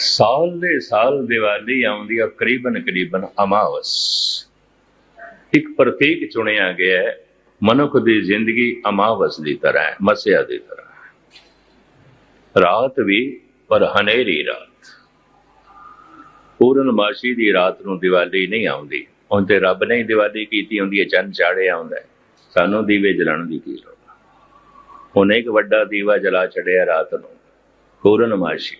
ਸਾਲ ਦੇ ਸਾਲ ਦੀਵਾਲੀ ਆਉਂਦੀ ਆ, ਕਰੀਬਨ ਕਰੀਬਨ ਅਮਾਵਸ। ਇੱਕ ਪ੍ਰਤੀਕ ਚੁਣਿਆ ਗਿਆ ਹੈ, ਮਨੁੱਖ ਦੀ ਜ਼ਿੰਦਗੀ ਅਮਾਵਸ ਦੀ ਤਰ੍ਹਾਂ ਹੈ, ਮਸਿਆ ਦੀ ਤਰ੍ਹਾਂ ਰਾਤ ਵੀ ਪਰ ਹਨੇਰੀ ਰਾਤ। ਪੂਰਨਮਾਸ਼ੀ ਦੀ ਰਾਤ ਨੂੰ ਦੀਵਾਲੀ ਨਹੀਂ ਆਉਂਦੀ। ਹੁਣ ਤੇ ਰੱਬ ਨੇ ਦੀਵਾਲੀ ਕੀਤੀ ਹੁੰਦੀ ਹੈ, ਚੰਨ ਚਾੜਿਆ ਹੁੰਦਾ ਸਾਨੂੰ ਦੀਵੇ ਜਲਾਉਣ ਦੀ ਕੀ ਲੋੜ ਉਹਨੇ ਇੱਕ ਵੱਡਾ ਦੀਵਾ ਜਲਾ ਛੜਿਆ ਰਾਤ ਨੂੰ, ਪੂਰਨਮਾਸ਼ੀ।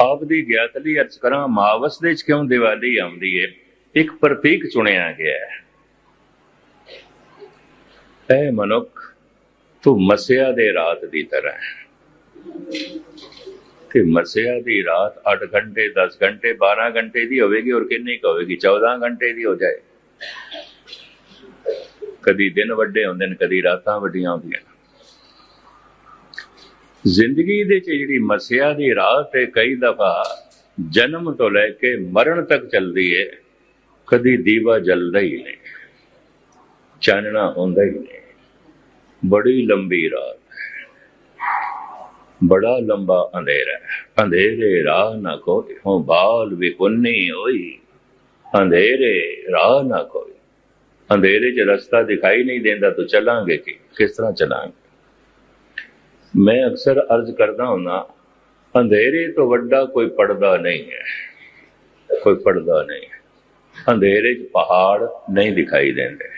ਆਪ ਦੀ ਗਿਆਤ ਲਈ ਅਰਜ਼ ਕਰਾਂ, ਮਾਵਸ ਦੇ ਵਿੱਚ ਕਿਉਂ ਦੀਵਾਲੀ ਆਉਂਦੀ ਹੈ ਇੱਕ ਪ੍ਰਤੀਕ ਚੁਣਿਆ ਗਿਆ ਹੈ। ਐ ਮਨੁੱਖ, ਤੂੰ ਮਸਿਆ ਦੇ ਰਾਤ ਦੀ ਤਰ੍ਹਾਂ ਹੈ। ਤੇ ਮਸਿਆ ਦੀ ਰਾਤ 8 ਘੰਟੇ 10 ਘੰਟੇ 12 ਘੰਟੇ ਦੀ ਹੋਵੇਗੀ ਔਰ ਕਿੰਨੀ ਕੁ ਹੋਵੇਗੀ? 14 ਘੰਟੇ ਦੀ ਹੋ ਜਾਏ। ਕਦੀ ਦਿਨ ਵੱਡੇ ਹੁੰਦੇ ਨੇ, ਕਦੀ ਰਾਤਾਂ ਵੱਡੀਆਂ ਹੁੰਦੀਆਂ ਨੇ। ਜ਼ਿੰਦਗੀ ਦੇ ਚ ਜਿਹੜੀ ਮਸਿਆ ਦੀ ਰਾਹ ਤੇ ਕਈ ਦਫਾ ਜਨਮ ਤੋਂ ਲੈ ਕੇ ਮਰਨ ਤੱਕ ਚੱਲਦੀ ਹੈ ਕਦੀ ਦੀਵਾ ਜਲਦਾ ਹੀ ਨਹੀਂ, ਚਾਨਣਾ ਹੁੰਦਾ ਹੀ ਨਹੀਂ। ਬੜੀ ਲੰਬੀ ਰਾਤ ਬੜਾ ਲੰਬਾ ਅੰਧੇਰਾ ਅੰਧੇਰੇ ਰਾਹ ਨਾ ਕੋਈ ਹੋ ਬਾਲ ਵੀ ਕੁੰਨੀ ਹੋਈ। ਅੰਧੇਰੇ ਰਾਹ ਨਾ ਕੋਈ ਅੰਧੇਰੇ 'ਚ ਰਸਤਾ ਦਿਖਾਈ ਨਹੀਂ ਦਿੰਦਾ, ਤਾਂ ਚੱਲਾਂਗੇ ਕਿ? ਕਿਸ ਤਰ੍ਹਾਂ ਚੱਲਾਂਗੇ? ਮੈਂ ਅਕਸਰ ਅਰਜ਼ ਕਰਦਾ ਹੁੰਦਾ ਅੰਧੇਰੇ ਤੋਂ ਵੱਡਾ ਕੋਈ ਪਰਦਾ ਨਹੀਂ ਹੈ। ਕੋਈ ਪਰਦਾ ਨਹੀਂ ਹੈ। ਅੰਧੇਰੇ 'ਚ ਪਹਾੜ ਨਹੀਂ ਦਿਖਾਈ ਦਿੰਦੇ।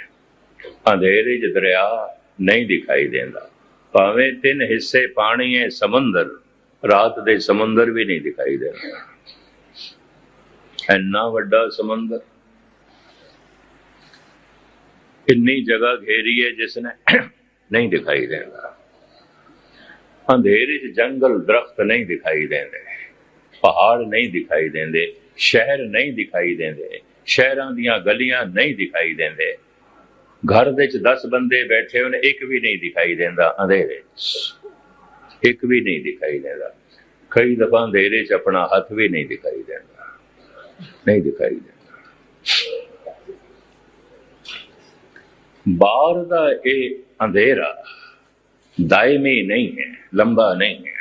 ਅੰਧੇਰੇ 'ਚ ਦਰਿਆ ਨਹੀਂ ਦਿਖਾਈ ਦਿੰਦਾ। ਭਾਵੇਂ ਤਿੰਨ ਹਿੱਸੇ ਪਾਣੀ ਹੈ, ਸਮੁੰਦਰ ਰਾਤ ਦੇ ਸਮੁੰਦਰ ਵੀ ਨਹੀਂ ਦਿਖਾਈ ਦਿੰਦਾ। ਇੰਨਾ ਵੱਡਾ ਸਮੁੰਦਰ। ਇੰਨੀ ਜਗ੍ਹਾ ਘੇਰੀ ਹੈ ਜਿਸ ਨੇ ਨਹੀਂ ਦਿਖਾਈ ਦਿੰਦਾ। ਅੰਧੇਰੇ 'ਚ ਜੰਗਲ ਦਰਖਤ ਨਹੀਂ ਦਿਖਾਈ ਦਿੰਦੇ, ਪਹਾੜ ਨਹੀਂ ਦਿਖਾਈ ਦਿੰਦੇ, ਸ਼ਹਿਰ ਨਹੀਂ ਦਿਖਾਈ ਦਿੰਦੇ, ਸ਼ਹਿਰਾਂ ਦੀਆਂ ਗਲੀਆਂ ਨਹੀਂ ਦਿਖਾਈ ਦਿੰਦੇ। ਘਰ ਦੇ ਵਿੱਚ 10 ਬੰਦੇ ਬੈਠੇ ਹੋਣ, ਇੱਕ ਵੀ ਨਹੀਂ ਦਿਖਾਈ ਦਿੰਦਾ ਅੰਧੇਰੇ 'ਚ। ਇੱਕ ਵੀ ਨਹੀਂ ਦਿਖਾਈ ਦਿੰਦਾ। ਕਈ ਦਫਾ ਅੰਧੇਰੇ 'ਚ ਆਪਣਾ ਹੱਥ ਵੀ ਨਹੀਂ ਦਿਖਾਈ ਦਿੰਦਾ। ਨਹੀਂ ਦਿਖਾਈ ਦਿੰਦਾ। ਬਾਹਰ ਦਾ ਇਹ ਅੰਧੇਰਾ ਦਾਇਮੀ ਨਹੀਂ ਹੈ ਲੰਬਾ ਨਹੀਂ ਹੈ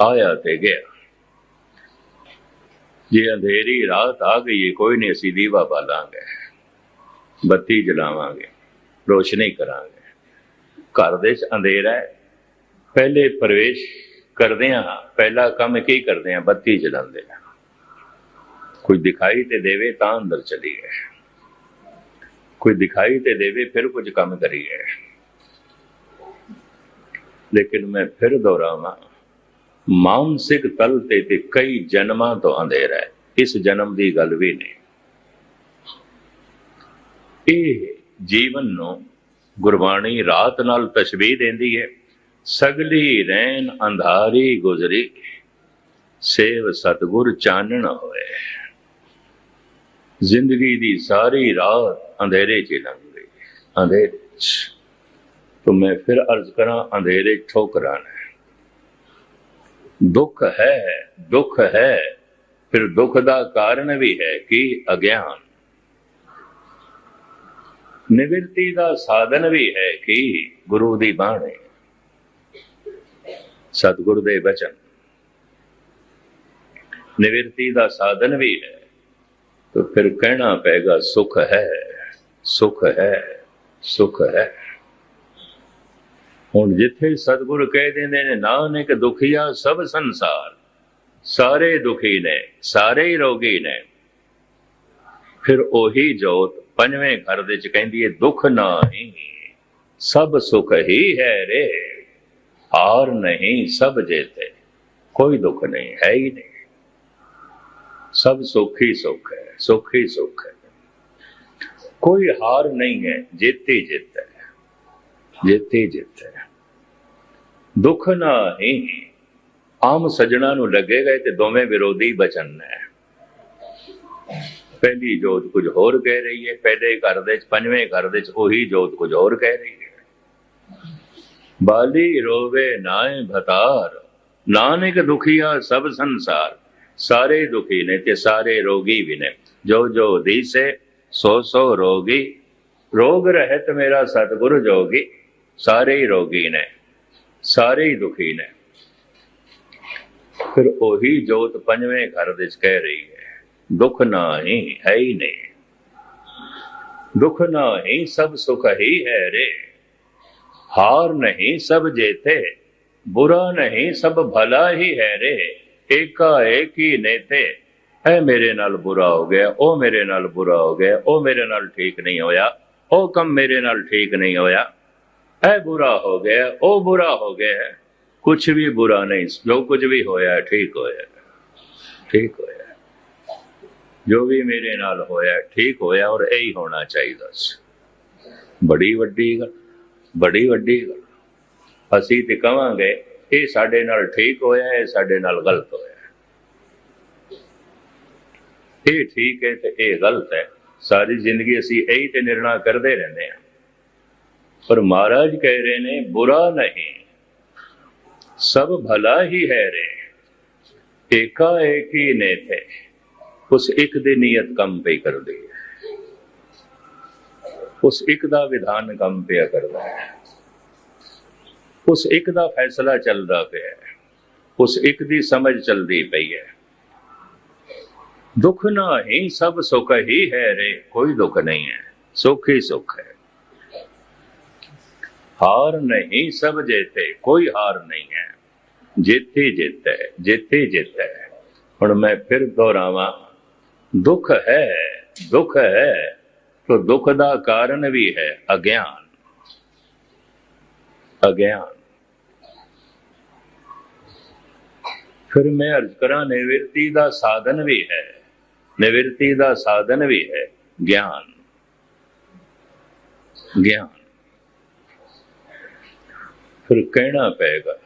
ਆਇਆ ਤੇ ਗਿਆ ਜੇ ਅੰਧੇਰੀ ਰਾਤ ਆ ਗਈ ਕੋਈ ਨਹੀਂ ਅਸੀਂ ਦੀਵਾ ਬਾਲਾਂਗੇ ਬੱਤੀ ਜਲਾਵਾਂਗੇ ਰੋਸ਼ਨੀ ਕਰਾਂਗੇ ਘਰ ਦੇ ਚ ਅੰਧੇਰਾ ਹੈ ਪਹਿਲੇ ਪ੍ਰਵੇਸ਼ ਕਰਦੇ ਹਾਂ ਪਹਿਲਾ ਕੰਮ ਕੀ ਕਰਦੇ ਹਾਂ ਬੱਤੀ ਜਲਾਉਂਦੇ ਹਾਂ ਕੋਈ ਦਿਖਾਈ ਤੇ ਦੇਵੇ ਤਾਂ ਅੰਦਰ ਚਲੀਏ ਕੋਈ ਦਿਖਾਈ ਤੇ ਦੇਵੇ ਫਿਰ ਕੁਝ ਕੰਮ ਕਰੀਏ ਲੇਕਿਨ ਮੈਂ ਫਿਰ ਦੁਹਰਾਵਾਂ, ਮਾਨਸਿਕ ਤਲ ਤੇ ਤੇ ਕਈ ਜਨਮਾਂ ਤੋਂ ਅੰਧੇਰਾ ਹੈ। ਇਸ ਜਨਮ ਦੀ ਗੱਲ ਵੀ ਨਹੀਂ। ਇਹ ਜੀਵਨ ਨੂੰ ਗੁਰਬਾਣੀ ਰਾਤ ਨਾਲ ਤਸ਼ਬੀਹ ਦਿੰਦੀ ਹੈ, ਸਗਲੀ ਰੈਨ ਅੰਧਾਰੀ ਗੁਜ਼ਰੀ, ਸੇਵ ਸਤਗੁਰ ਚਾਨਣ ਹੋਏ। ਜ਼ਿੰਦਗੀ ਦੀ ਸਾਰੀ ਰਾਤ ਅੰਧੇਰੇ 'ਚ ਲੰਘ ਗਈ। ਅੰਧੇਰੇ 'ਚ। तो मैं फिर अर्ज करा अंधेरे ठोकरान है दुख है दुख है फिर दुख ਦਾ ਕਾਰਨ ਵੀ ਹੈ ਕਿ ਅਗਿਆਨ ਨਿਵਰਤੀ ਦਾ ਸਾਧਨ ਵੀ ਹੈ ਕਿ ਗੁਰੂ ਦੀ ਬਾਣੀ ਸਤਿਗੁਰ ਦੇ ਬਚਨ ਨਿਵਰਤੀ ਦਾ ਸਾਧਨ ਵੀ ਹੈ ਤਾਂ ਫਿਰ ਕਹਿਣਾ ਪੈਗਾ ਸੁਖ ਹੈ ਸੁਖ ਹੈ ਸੁਖ ਹੈ ਹੁਣ ਜਿੱਥੇ ਸਤਿਗੁਰ ਕਹਿ ਦਿੰਦੇ ਨੇ, ਨਾਨਕ ਦੁਖੀਆ ਸਭ ਸੰਸਾਰ। ਸਾਰੇ ਦੁਖੀ ਨੇ, ਸਾਰੇ ਹੀ ਰੋਗੀ ਨੇ। ਫਿਰ ਉਹੀ ਜੋਤ ਪੰਜਵੇਂ ਘਰ ਦੇ ਚ ਕਹਿੰਦੀ ਹੈ ਦੁੱਖ ਨਹੀਂ, ਸਭ ਸੁਖ ਹੀ ਹੈ ਰੇ। ਹਾਰ ਨਹੀਂ ਸਭ ਜੇਤੇ, ਕੋਈ ਦੁੱਖ ਨਹੀਂ, ਹੈ ਹੀ ਨਹੀਂ। ਸਭ ਸੁਖ ਹੀ ਸੁਖ ਹੈ, ਸੁਖ ਹੀ ਸੁਖ ਹੈ। ਕੋਈ ਹਾਰ ਨਹੀਂ ਹੈ, ਜਿੱਤ ਹੀ ਜਿੱਤ। ਹੈ ਜੇਤੇ ਜਿੱਤ ਦੁੱਖ ਨਾ ਨਹੀਂ। ਆਮ ਸਜਣਾ ਨੂੰ ਲੱਗੇਗਾ ਤੇ ਦੋਵੇਂ ਵਿਰੋਧੀ ਬਚਨ ਨੇ। ਪਹਿਲੀ ਜੋਤ ਕੁਝ ਹੋਰ ਕਹਿ ਰਹੀ ਹੈ ਪਹਿਲੇ ਘਰ ਦੇ ਵਿੱਚ ਪੰਜਵੇਂ ਘਰ ਦੇ ਵਿੱਚ ਉਹੀ ਜੋਤ ਕੁਝ ਹੋਰ ਕਹਿ ਰਹੀ ਹੈ ਬਾਲੀ ਰੋਵੇ ਨਾਏ ਭਤਾਰ, ਨਾਨਕ ਦੁਖੀਆ ਸਭ ਸੰਸਾਰ। ਸਾਰੇ ਦੁਖੀ ਨੇ ਤੇ ਸਾਰੇ ਰੋਗੀ ਵੀ ਨੇ। ਜੋ ਜੋ ਦੀਸੇ, ਸੋ ਸੋ ਰੋਗੀ। ਰੋਗ ਰਹਿਤ ਮੇਰਾ ਸਤਿਗੁਰ ਜੋਗੀ। ਸਾਰੇ ਹੀ ਰੋਗੀ ਨੇ ਸਾਰੇ ਹੀ ਦੁਖੀ ਨੇ ਫਿਰ ਉਹੀ ਜੋਤ ਪੰਜਵੇਂ ਘਰ ਦੇ ਵਿੱਚ ਕਹਿ ਰਹੀ ਹੈ ਦੁੱਖ ਨਾਹੀ ਹੈ ਹੀ ਨਹੀਂ ਦੁੱਖ ਨਾਹੀ ਸਭ ਸੁਖ ਹੀ ਹੈ ਰੇ ਹਾਰ ਨਹੀਂ ਸਭ ਜੇਤੇ ਬੁਰਾ ਨਹੀਂ ਸਭ ਭਲਾ ਹੀ ਹੈ ਰੇ ਏਕਾ ਏਕ ਹੀ ਨੇਤੇ ਹੈ ਮੇਰੇ ਨਾਲ ਬੁਰਾ ਹੋ ਗਿਆ ਉਹ ਮੇਰੇ ਨਾਲ ਬੁਰਾ ਹੋ ਗਿਆ ਉਹ ਮੇਰੇ ਨਾਲ ਠੀਕ ਨਹੀਂ ਹੋਇਆ ਉਹ ਕੰਮ ਮੇਰੇ ਨਾਲ ਠੀਕ ਨਹੀਂ ਹੋਇਆ ਇਹ ਬੁਰਾ ਹੋ ਗਿਆ, ਉਹ ਬੁਰਾ ਹੋ ਗਿਆ ਕੁਝ ਵੀ ਬੁਰਾ ਨਹੀਂ, ਜੋ ਕੁਝ ਵੀ ਹੋਇਆ, ਠੀਕ ਹੋਇਆ। ਠੀਕ ਹੋਇਆ। ਜੋ ਵੀ ਮੇਰੇ ਨਾਲ ਹੋਇਆ, ਠੀਕ ਹੋਇਆ, ਔਰ ਇਹੀ ਹੋਣਾ ਚਾਹੀਦਾ ਸੀ। ਬੜੀ ਵੱਡੀ ਗੱਲ, ਬੜੀ ਵੱਡੀ ਗੱਲ। ਅਸੀਂ ਤੇ ਕਵਾਂਗੇ, ਇਹ ਸਾਡੇ ਨਾਲ ਠੀਕ ਹੋਇਆ, ਇਹ ਸਾਡੇ ਨਾਲ ਗਲਤ ਹੋਇਆ। ਇਹ ਠੀਕ ਹੈ ਤੇ ਇਹ ਗਲਤ ਹੈ। ਸਾਰੀ ਜ਼ਿੰਦਗੀ ਅਸੀਂ ਇਹੀ ਤੇ ਨਿਰਣਾ ਕਰਦੇ ਰਹਿੰਦੇ ਹਾਂ। ਪਰ ਮਹਾਰਾਜ ਕਹਿ ਰਹੇ ਨੇ, ਬੁਰਾ ਨਹੀਂ। ਸਭ ਭਲਾ ਹੀ ਹੈ ਰੇ। ਏਕਾ ਏਕ ਹੀ ਨੇ ਥੇ ਉਸ ਇੱਕ ਦੀ ਨੀਅਤ ਕੰਮ ਪਈ ਕਰਦੀ ਹੈ। ਉਸ ਇੱਕ ਦਾ ਵਿਧਾਨ ਕੰਮ ਪਿਆ ਕਰਦਾ ਹੈ। ਉਸ ਇੱਕ ਦਾ ਫੈਸਲਾ ਚੱਲਦਾ ਪਿਆ ਹੈ। ਉਸ ਇੱਕ ਦੀ ਸਮਝ ਚੱਲਦੀ ਪਈ ਹੈ। ਦੁੱਖ ਨਾ ਹੀ ਸਭ ਸੁਖ ਹੀ ਹੈ ਰੇ। ਕੋਈ ਦੁੱਖ ਨਹੀਂ ਹੈ। ਸੁਖ ਹੀ ਸੁਖ ਹੈ। ਹਾਰ ਨਹੀਂ ਸਭ ਜੇਤੇ, ਕੋਈ ਹਾਰ ਨਹੀਂ ਹੈ। ਜਿੱਤੇ ਜਿੱਤ ਹੈ ਜਿੱਤੇ ਜਿੱਤ। ਹੈ ਹੁਣ ਮੈਂ ਫਿਰ ਦੁਹਰਾਵਾਂ, ਦੁੱਖ ਹੈ ਦੁੱਖ ਹੈ तो ਦੁੱਖ ਦਾ ਕਾਰਨ ਵੀ ਹੈ ਅਗਿਆਨ। ਅਗਿਆਨ। ਫਿਰ ਮੈਂ ਅਰਜ਼ ਕਰਾਂ, ਨਿਵਰਤੀ ਦਾ ਸਾਧਨ ਵੀ ਹੈ, ਨਿਵਰਤੀ ਦਾ ਸਾਧਨ ਵੀ ਹੈ, ਗਿਆਨ। ਗਿਆਨ। ਫਿਰ ਕਹਿਣਾ ਪਏਗਾ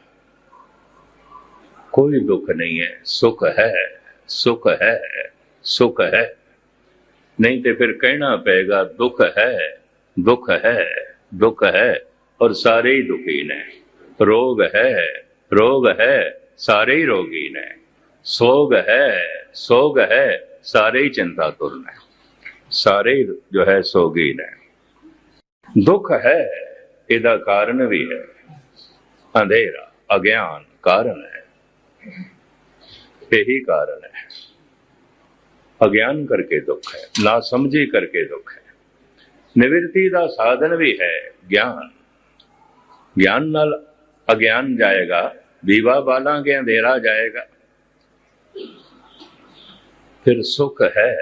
ਕੋਈ ਦੁੱਖ ਨਹੀਂ ਹੈ ਸੁਖ ਹੈ ਸੁਖ ਹੈ ਸੁਖ ਹੈ ਨਹੀਂ ਤੇ ਫਿਰ ਕਹਿਣਾ ਪਏਗਾ ਦੁੱਖ ਹੈ ਦੁੱਖ ਹੈ ਦੁੱਖ ਹੈ ਔਰ ਸਾਰੇ ਹੀ ਦੁਖੀ ਨੇ ਰੋਗ ਹੈ ਰੋਗ ਹੈ ਸਾਰੇ ਹੀ ਰੋਗੀ ਨੇ ਸੋਗ ਹੈ ਸੋਗ ਹੈ ਸਾਰੇ ਹੀ ਚਿੰਤਾ ਤੁਰ ਨੇ ਸਾਰੇ ਜੋ ਹੈ ਸੋਗੀ ਨੇ ਦੁੱਖ ਹੈ ਇਹਦਾ ਕਾਰਨ ਵੀ ਹੈ ਅੰਧੇਰਾ, ਅਗਿਆਨ ਕਾਰਨ ਹੈ। ਇਹੀ ਕਾਰਨ ਹੈ। ਅਗਿਆਨ ਕਰਕੇ ਦੁੱਖ ਹੈ ਨਾ ਸਮਝੀ ਕਰਕੇ ਦੁੱਖ ਹੈ। ਨਿਵਰਤੀ ਦਾ ਸਾਧਨ ਵੀ ਹੈ ਗਿਆਨ। ਗਿਆਨ ਨਾਲ ਅਗਿਆਨ ਜਾਏਗਾ, ਦੀਵਾ ਬਾਲਾਂਗੇ, ਅੰਧੇਰਾ ਜਾਏਗਾ। ਫਿਰ ਸੁਖ ਹੈ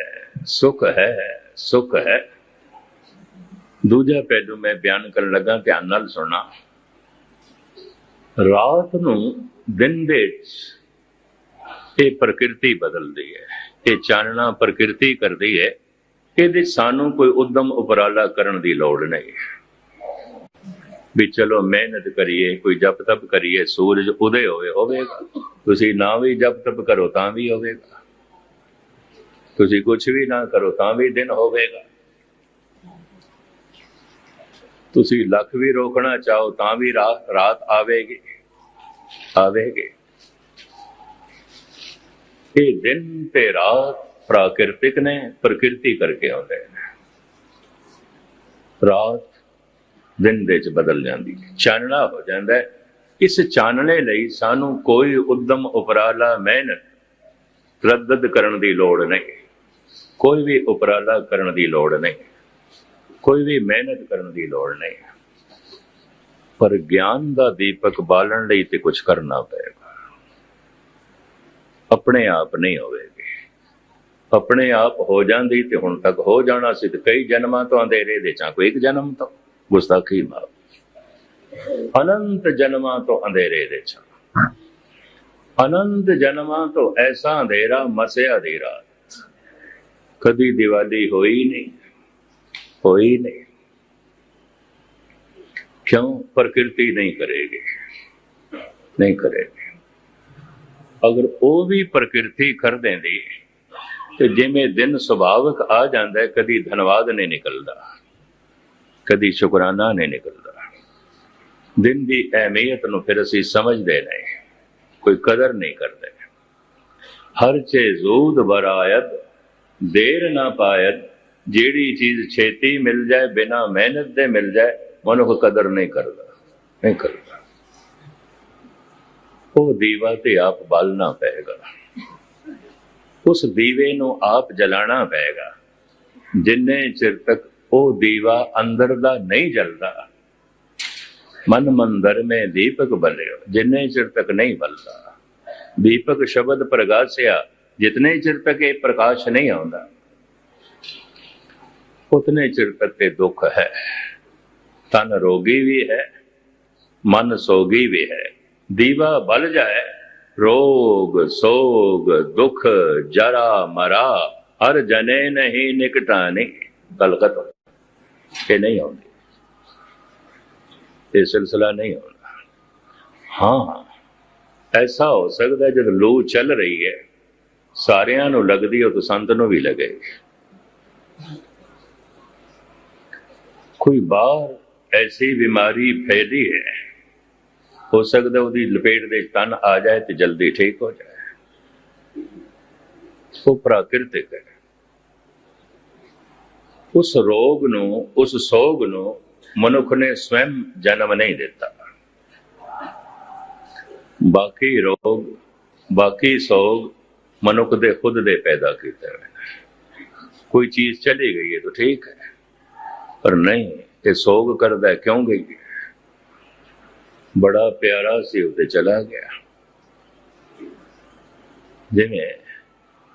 ਸੁਖ ਹੈ ਸੁਖ ਹੈ। ਦੂਜਾ ਪਹਿਲੂ ਮੈਂ ਬਿਆਨ ਕਰਨ ਲੱਗਾ, ਧਿਆਨ ਨਾਲ ਸੁਣਨਾ। ਰਾਤ ਨੂੰ ਦਿਨ ਵਿੱਚ ਇਹ ਪ੍ਰਕਿਰਤੀ ਬਦਲਦੀ ਹੈ ਇਹ ਚਾਨਣਾ ਪ੍ਰਕਿਰਤੀ ਕਰਦੀ ਹੈ, ਇਹਦੇ ਸਾਨੂੰ ਕੋਈ ਉਦਮ ਉਪਰਾਲਾ ਕਰਨ ਦੀ ਲੋੜ ਨਹੀਂ। ਵੀ ਚਲੋ ਮਿਹਨਤ ਕਰੀਏ, ਕੋਈ ਜਪ ਤਪ ਕਰੀਏ, ਸੂਰਜ ਉਦੇ ਹੋਵੇ ਹੋਵੇਗਾ। ਤੁਸੀਂ ਨਾ ਵੀ ਜਪ ਤਪ ਕਰੋ ਤਾਂ ਵੀ ਹੋਵੇਗਾ। ਤੁਸੀਂ ਕੁਝ ਵੀ ਨਾ ਕਰੋ ਤਾਂ ਵੀ ਦਿਨ ਹੋਵੇਗਾ। ਤੁਸੀਂ ਲੱਖ ਵੀ ਰੋਕਣਾ ਚਾਹੋ ਤਾਂ ਵੀ ਰਾਤ ਆਵੇਗੀ। ਆਵੇਗੀ। ਇਹ ਦਿਨ ਤੇ ਰਾਤ ਪ੍ਰਾਕਿਰਤਿਕ ਨੇ, ਪ੍ਰਕਿਰਤੀ ਕਰਕੇ ਆਉਂਦੇ ਨੇ। ਰਾਤ ਦਿਨ ਦੇ ਚ ਬਦਲ ਜਾਂਦੀ ਹੈ। ਚਾਨਣਾ ਹੋ ਜਾਂਦਾ ਹੈ। ਇਸ ਚਾਨਣੇ ਲਈ ਸਾਨੂੰ ਕੋਈ ਉਦਮ ਉਪਰਾਲਾ ਮਿਹਨਤ ਰੱਦਦ ਕਰਨ ਦੀ ਲੋੜ ਨਹੀਂ। ਕੋਈ ਵੀ ਉਪਰਾਲਾ ਕਰਨ ਦੀ ਲੋੜ ਨਹੀਂ। ਕੋਈ ਵੀ ਮਿਹਨਤ ਕਰਨ ਦੀ ਲੋੜ ਨਹੀਂ। ਪਰ ਗਿਆਨ ਦਾ ਦੀਪਕ ਬਾਲਣ ਲਈ ਤੇ ਕੁਝ ਕਰਨਾ ਪਏਗਾ। ਆਪਣੇ ਆਪ ਨਹੀਂ ਹੋਵੇਗੀ। ਆਪਣੇ ਆਪ ਹੋ ਜਾਂਦੀ ਤੇ ਹੁਣ ਤੱਕ ਹੋ ਜਾਣਾ ਸੀ ਤੇ ਕਈ ਜਨਮਾਂ ਤੋਂ ਅੰਧੇਰੇ ਦੇ ਚਾ ਕੋਈ ਇੱਕ ਜਨਮ ਤੋਂ, ਗੁਸਤਾਖੀ ਮਾਫ ਅਨੰਤ ਜਨਮਾਂ ਤੋਂ ਅੰਧੇਰੇ ਦੇ ਚਾ ਅਨੰਤ ਜਨਮਾਂ ਤੋਂ ਐਸਾ ਅੰਧੇਰਾ ਮਸਿਆ ਦੀ ਰਾਤ। ਕਦੀ ਦੀਵਾਲੀ ਹੋਈ ਨਹੀਂ। ਕੋਈ ਨਹੀਂ। ਕਿਉਂ? ਪ੍ਰਕਿਰਤੀ ਨਹੀਂ ਕਰੇਗੀ। ਨਹੀਂ ਕਰੇਗੀ। ਅਗਰ ਉਹ ਵੀ ਪ੍ਰਕਿਰਤੀ ਕਰ ਦਿੰਦੀ, ਤੇ ਜਿਵੇਂ ਦਿਨ ਸੁਭਾਵਿਕ ਆ ਜਾਂਦਾ, ਕਦੀ ਧੰਨਵਾਦ ਨਹੀਂ ਨਿਕਲਦਾ, ਕਦੀ ਸ਼ੁਕਰਾਨਾ ਨਹੀਂ ਨਿਕਲਦਾ। ਦਿਨ ਦੀ ਅਹਿਮੀਅਤ ਨੂੰ ਫਿਰ ਅਸੀਂ ਸਮਝਦੇ ਨਹੀਂ, ਕੋਈ ਕਦਰ ਨਹੀਂ ਕਰਦੇ। ਹਰ ਚੇ ਜ਼ੂਦ ਬਰਾਇਤ ਦੇਰ ਨਾ ਪਾਇਤ ਜਿਹੜੀ ਚੀਜ਼ ਛੇਤੀ ਮਿਲ ਜਾਏ, ਬਿਨਾ ਮਿਹਨਤ ਦੇ ਮਿਲ ਜਾਏ, ਮਨੁੱਖ ਕਦਰ ਨਹੀਂ ਕਰਦਾ ਨਹੀਂ ਕਰਦਾ। ਉਹ ਦੀਵਾ ਤੇ ਆਪ ਬਾਲਣਾ ਪਏਗਾ। ਉਸ ਦੀਵੇ ਨੂੰ ਆਪ ਜਲਾਣਾ ਪਏਗਾ। ਜਿੰਨੇ ਚਿਰ ਤੱਕ ਉਹ ਦੀਵਾ ਅੰਦਰ ਦਾ ਨਹੀਂ ਜਲਦਾ, ਮਨ ਮੰਦਰ ਮੇ ਦੀਪਕ ਬਲਿਓ, ਜਿੰਨੇ ਚਿਰ ਤੱਕ ਨਹੀਂ ਬਲਦਾ। ਦੀਪਕ ਸ਼ਬਦ ਪ੍ਰਗਾਸਿਆ, ਜਿਤਨੇ ਚਿਰ ਤੱਕ ਇਹ ਪ੍ਰਕਾਸ਼ ਨਹੀਂ ਆਉਂਦਾ। ਉਤਨੇ ਚਿਰ ਤੇ ਦੁੱਖ ਹੈ। ਤਨ ਰੋਗੀ ਵੀ ਹੈ, ਮਨ ਸੋਗੀ ਵੀ ਹੈ। ਦੀਵਾ ਬਲ ਜਾਏ, ਰੋਗ, ਸੋਗ, ਦੁੱਖ, ਜਰਾ, ਮਰਾ, ਹਰ ਜਨੇ ਨਹੀਂ ਨਿਕਟਾਨੀ ਗਲਗਤ ਇਹ ਨਹੀਂ ਆਉਂਦੀ। ਇਹ ਸਿਲਸਿਲਾ ਨਹੀਂ ਆਉਂਦਾ। ਹਾਂ ਐਸਾ ਹੋ ਸਕਦਾ ਜਦ ਲੂ ਚੱਲ ਰਹੀ ਹੈ, ਸਾਰਿਆਂ ਨੂੰ ਲੱਗਦੀ ਹੈ ਤਾਂ ਸੰਤ ਨੂੰ ਵੀ ਲੱਗੇਗੀ। ਕੋਈ ਬਾਹਰ ਐਸੀ ਬਿਮਾਰੀ ਫੈਲੀ ਹੈ, ਹੋ ਸਕਦਾ ਉਹਦੀ ਲਪੇਟ ਦੇ ਤਨ ਆ ਜਾਏ ਤੇ ਜਲਦੀ ਠੀਕ ਹੋ ਜਾਏ। ਉਹ ਪ੍ਰਾਕਿਰਤਿਕ ਹੈ। ਉਸ ਰੋਗ ਨੂੰ, ਉਸ ਸੋਗ ਨੂੰ ਮਨੁੱਖ ਨੇ ਸਵੈਮ ਜਨਮ ਨਹੀਂ ਦਿੱਤਾ। ਬਾਕੀ ਰੋਗ, ਬਾਕੀ ਸੋਗ ਮਨੁੱਖ ਦੇ ਖੁਦ ਦੇ ਪੈਦਾ ਕੀਤੇ ਹੋਏ ਕੋਈ ਚੀਜ਼ ਚਲੀ ਗਈ ਹੈ ਤਾਂ ਠੀਕ ਹੈ। ਪਰ ਨਹੀਂ, ਇਹ ਸੋਗ ਕਰਦਾ ਕਿਉਂ ਗਈ? ਬੜਾ ਪਿਆਰਾ ਸੀ ਉੱਤੇ ਚਲਾ ਗਿਆ। ਜਿਵੇਂ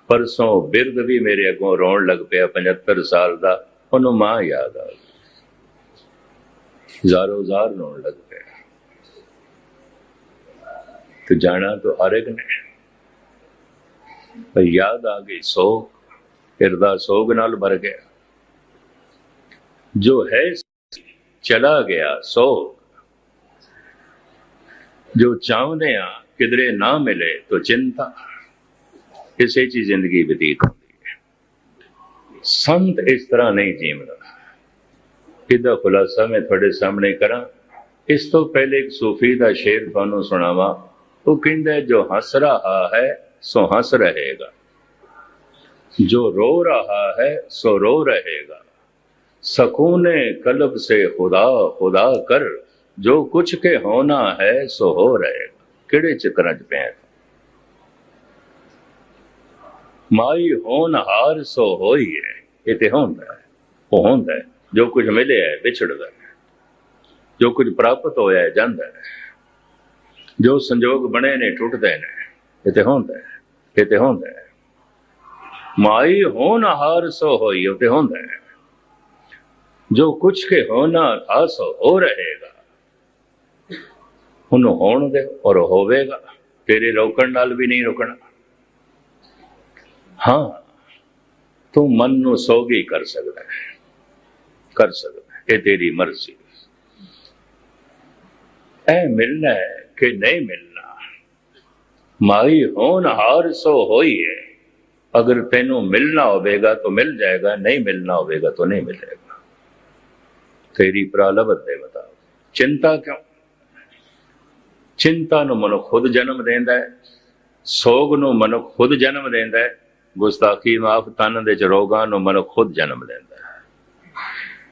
ਪਰਸੋਂ ਬਿਰਦ ਵੀ ਮੇਰੇ ਅੱਗੋਂ ਰੋਣ ਲੱਗ ਪਿਆ 75 ਸਾਲ ਦਾ, ਉਹਨੂੰ ਮਾਂ ਯਾਦ ਆ ਗਈ। ਜ਼ਾਰੋ ਜ਼ਾਰ ਰੋਣ ਲੱਗ ਪਿਆ। ਤੇ ਜਾਣਾ ਤਾਂ ਹਰ ਇੱਕ ਨੇ। ਪਰ ਯਾਦ ਆ ਗਈ, ਸੋਗ ਹਿਰਦਾ ਸੋਗ ਨਾਲ ਭਰ ਗਿਆ। जो है ਚਲਾ ਗਿਆ ਸੋ ਜੋ ਚਾਹੁੰਦੇ ਆ ਕਿਧਰੇ ਨਾ ਮਿਲੇ, ਤੋ ਚਿੰਤਾ। ਇਸੇ ਚੀ ਜ਼ਿੰਦਗੀ ਬਤੀਤ ਹੁੰਦੀ ਹੈ। ਸੰਤ ਇਸ ਤਰ੍ਹਾਂ ਨਹੀਂ ਜੀਵਦਾ। ਇਹਦਾ ਖੁਲਾਸਾ ਮੈਂ ਤੁਹਾਡੇ ਸਾਹਮਣੇ ਕਰਾਂ? ਇਸ ਤੋਂ ਪਹਿਲੇ ਇੱਕ ਸੂਫੀ ਦਾ ਸ਼ੇਰ ਤੁਹਾਨੂੰ ਸੁਣਾਵਾਂ। ਉਹ ਕਹਿੰਦਾ ਜੋ ਹੱਸ ਰਹਾ ਹੈ, ਸੋ ਹੱਸ ਰਹੇਗਾ। ਜੋ ਰੋ ਰਹਾ ਹੈ, ਸੋ ਰੋ ਰਹੇਗਾ। सकूने कल्ब से खुदा खुदा कर जो कुछ के होना है सो हो रहेगा ਕਿਹੜੇ ਚੱਕਰਾਂ 'ਚ ਪਿਆ ਤੂੰ? ਮਾਈ ਹੋਣ ਹਾਰ ਸੋ ਹੋਈ ਹੈ ਇਹ ਤੇ ਹੁੰਦਾ ਹੈ ਉਹ ਹੁੰਦਾ ਹੈ ਜੋ ਕੁਝ ਮਿਲਿਆ ਹੈ ਵਿਛੜਦਾ ਹੈ ਜੋ ਕੁਝ ਪ੍ਰਾਪਤ ਹੋਇਆ ਹੈ ਜਾਂਦਾ ਹੈ ਜੋ ਸੰਜੋਗ ਬਣੇ ਨੇ ਟੁੱਟਦੇ ਨੇ ਇਹ ਤੇ ਹੁੰਦਾ ਹੈ ਇਹ ਤੇ ਹੁੰਦਾ ਹੈ ਮਾਈ ਹੋਣ ਹਾਰ ਸੋ ਹੋਈ ਉਹ ਤੇ ਹੁੰਦਾ ਹੈ ਜੋ ਕੁਛ ਕੇ ਹੋਣਾ ਥਾ ਸੋ ਹੋ ਰਹੇਗਾ। ਉਹਨੂੰ ਹੋਣ ਦੇ ਔਰ ਹੋਵੇਗਾ, ਤੇਰੇ ਰੋਕਣ ਨਾਲ ਵੀ ਨਹੀਂ ਰੁਕਣਾ। ਹਾਂ, ਤੂੰ ਮਨ ਨੂੰ ਸੋਗੀ ਕਰ ਸਕਦਾ ਹੈ, ਕਰ ਸਕਦਾ ਇਹ ਤੇਰੀ ਮਰਜ਼ੀ। ਐ ਮਿਲਣਾ ਹੈ ਕਿ ਨਹੀਂ ਮਿਲਣਾ। ਮਾਈ ਹੋਣ ਹਾਰ ਸੋ ਹੋਈ ਹੈ ਅਗਰ ਤੈਨੂੰ ਮਿਲਣਾ ਹੋਵੇਗਾ ਤਾਂ ਮਿਲ ਜਾਏਗਾ, ਨਹੀਂ ਮਿਲਣਾ ਹੋਵੇਗਾ ਤਾਂ ਨਹੀਂ ਮਿਲੇਗਾ। ਤੇਰੀ ਪ੍ਰਾਲਬਤ ਦੇ ਬਤਾ ਚਿੰਤਾ ਕਿਉਂ? ਚਿੰਤਾ ਨੂੰ ਮਨੁੱਖ ਖੁਦ ਜਨਮ ਦਿੰਦਾ ਹੈ। ਸੋਗ ਨੂੰ ਮਨੁੱਖ ਖੁਦ ਜਨਮ ਦਿੰਦਾ ਹੈ। ਗੁਸਤਾਖੀ ਮਾਫ ਤਨ ਦੇ ਚ ਰੋਗਾਂ ਨੂੰ ਮਨੁੱਖ ਖੁਦ ਜਨਮ ਦਿੰਦਾ ਹੈ।